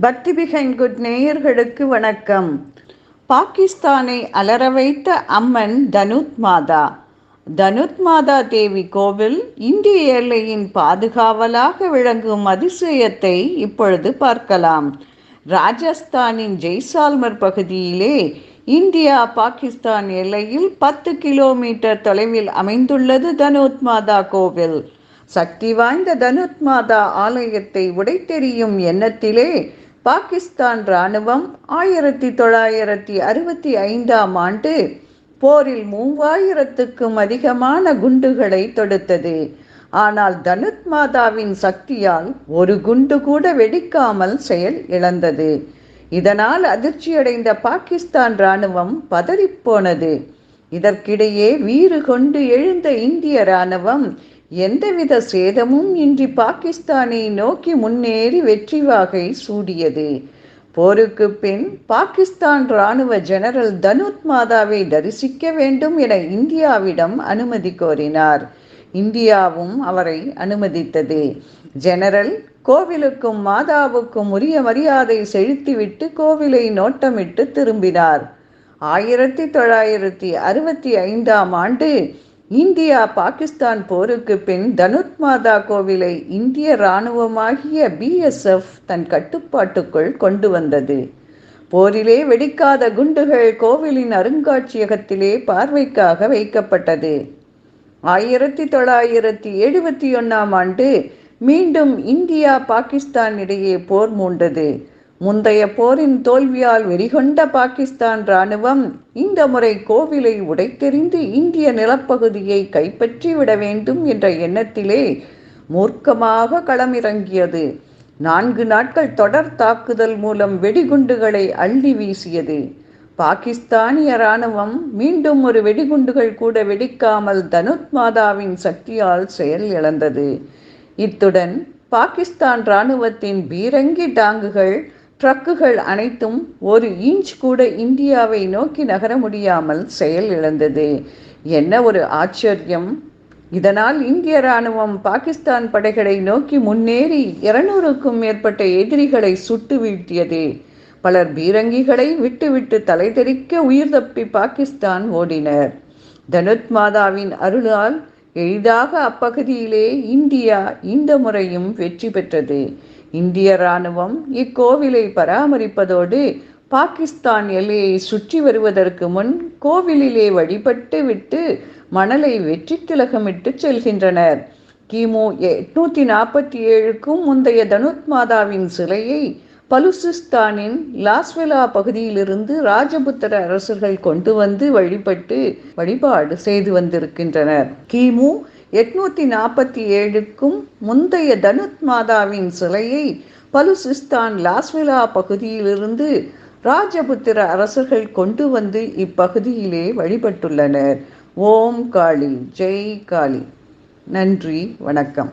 பக்தி பிகைன் குட் நேயர்களுக்கு வணக்கம். பாகிஸ்தானை அலற வைத்த அம்மன் தனுத் மாதா. தனுத் மாதா தேவி கோவில் இந்திய எல்லையின் பாதுகாவலாக விளங்கும் அதிசயத்தை இப்பொழுது பார்க்கலாம். ராஜஸ்தானின் ஜெய்சால்மர் பகுதியிலே இந்தியா பாகிஸ்தான் எல்லையில் பத்து கிலோமீட்டர் தொலைவில் அமைந்துள்ளது தனுத் மாதா கோவில். சக்தி வாய்ந்த தனுத் மாதா ஆலயத்தை உடைத்தெறியும் எண்ணத்திலே பாகிஸ்தான் இராணுவம் ஆயிரத்தி தொள்ளாயிரத்தி அறுபத்தி ஐந்தாம் ஆண்டு போரில் மூவாயிரத்துக்கும் அதிகமான குண்டுகளை தொடுத்தது. ஆனால் தனுத் மாதாவின் சக்தியால் ஒரு குண்டு கூட வெடிக்காமல் செயல் இழந்தது. இதனால் அதிர்ச்சியடைந்த பாகிஸ்தான் இராணுவம் பதறிப்போனது. இதற்கிடையே வீறு கொண்டு எழுந்த இந்திய இராணுவம் எந்தவித சேதமும் இன்றி பாகிஸ்தானை நோக்கி முன்னேறி வெற்றி வாகை சூடியது. போருக்கு பின் பாகிஸ்தான் இராணுவ ஜெனரல் தனுத் மாதாவை தரிசிக்க வேண்டும் என இந்தியாவிடம் அனுமதி கோரினார். இந்தியாவும் அவரை அனுமதித்தது. ஜெனரல் கோவிலுக்கும் மாதாவுக்கும் உரிய மரியாதை செலுத்திவிட்டு கோவிலை நோட்டமிட்டு திரும்பினார். ஆயிரத்தி தொள்ளாயிரத்தி அறுபத்தி ஐந்தாம் ஆண்டு இந்தியா பாகிஸ்தான் போருக்கு பின் தனுத்மாதா கோவிலை இந்திய இராணுவமாகிய பிஎஸ்எஃப் தன் கட்டுப்பாட்டுக்குள் கொண்டு வந்தது. போரிலே வெடிக்காத குண்டுகள் கோவிலின் அருங்காட்சியகத்திலே பார்வைக்காக வைக்கப்பட்டது. ஆயிரத்தி தொள்ளாயிரத்தி எழுபத்தி ஒன்றாம் ஆண்டு மீண்டும் இந்தியா பாகிஸ்தான் இடையே போர் மூண்டது. முந்தைய போரின் தோல்வியால் வெறிகொண்ட பாகிஸ்தான் இராணுவம் இந்த முறை கோவிலை உடைத்தெறிந்து இந்திய நிலப்பகுதியை கைப்பற்றி விட வேண்டும் என்ற எண்ணத்திலே மூர்க்கமாக களமிறங்கியது. நான்கு நாட்கள் தொடர் தாக்குதல் மூலம் வெடிகுண்டுகளை அள்ளி வீசியது. பாகிஸ்தானிய இராணுவம் மீண்டும் ஒரு வெடிகுண்டுகள் கூட வெடிக்காமல் தனுத் மாதாவின் சக்தியால் செயல் இழந்தது. இத்துடன் பாகிஸ்தான் இராணுவத்தின் பீரங்கி டாங்குகள் ட்ரக்குகள் அனைத்தும் ஒரு இன்ச் கூட இந்தியாவை நோக்கி நகர முடியாமல் செயல் இழந்தது. என்ன ஒரு ஆச்சரியம். இதனால் இந்திய இராணுவம் பாகிஸ்தான் படைகளை நோக்கி முன்னேறி இருநூறுக்கும் மேற்பட்ட எதிரிகளை சுட்டு வீழ்த்தியது. பலர் பீரங்கிகளை விட்டுவிட்டு தலைதெறிக்க உயிர் தப்பி பாகிஸ்தான் ஓடினர். தனுத் மாதாவின் அருளால் எளிதாக அப்பகுதியிலே இந்தியா இந்த முறையும் வெற்றி பெற்றது. இந்திய இராணுவம் இக்கோவிலை பராமரிப்பதோடு பாகிஸ்தான் எல்லையை சுற்றி வருவதற்கு முன் கோவிலிலே வழிபட்டு விட்டு மணலை வெற்றி திலகமிட்டு செல்கின்றனர். கிமு எட்நூத்தி நாற்பத்தி ஏழுக்கும் முந்தைய தனுத் மாதாவின் சிலையை பலுசிஸ்தானின் லாஸ்வெலா பகுதியிலிருந்து ராஜபுத்திர அரசர்கள் கொண்டு வந்து வழிபட்டு வழிபாடு செய்து வந்திருக்கின்றனர். கிமு எட்நூத்தி நாற்பத்தி ஏழுக்கும் முந்தைய தனுத் மாதாவின் சிலையை பலுசிஸ்தான் லாஸ்விலா பகுதியிலிருந்து ராஜபுத்திர அரசர்கள் கொண்டு வந்து இப்பகுதியிலே வழிபட்டுள்ளனர். ஓம் காளி ஜெய் காளி. நன்றி வணக்கம்.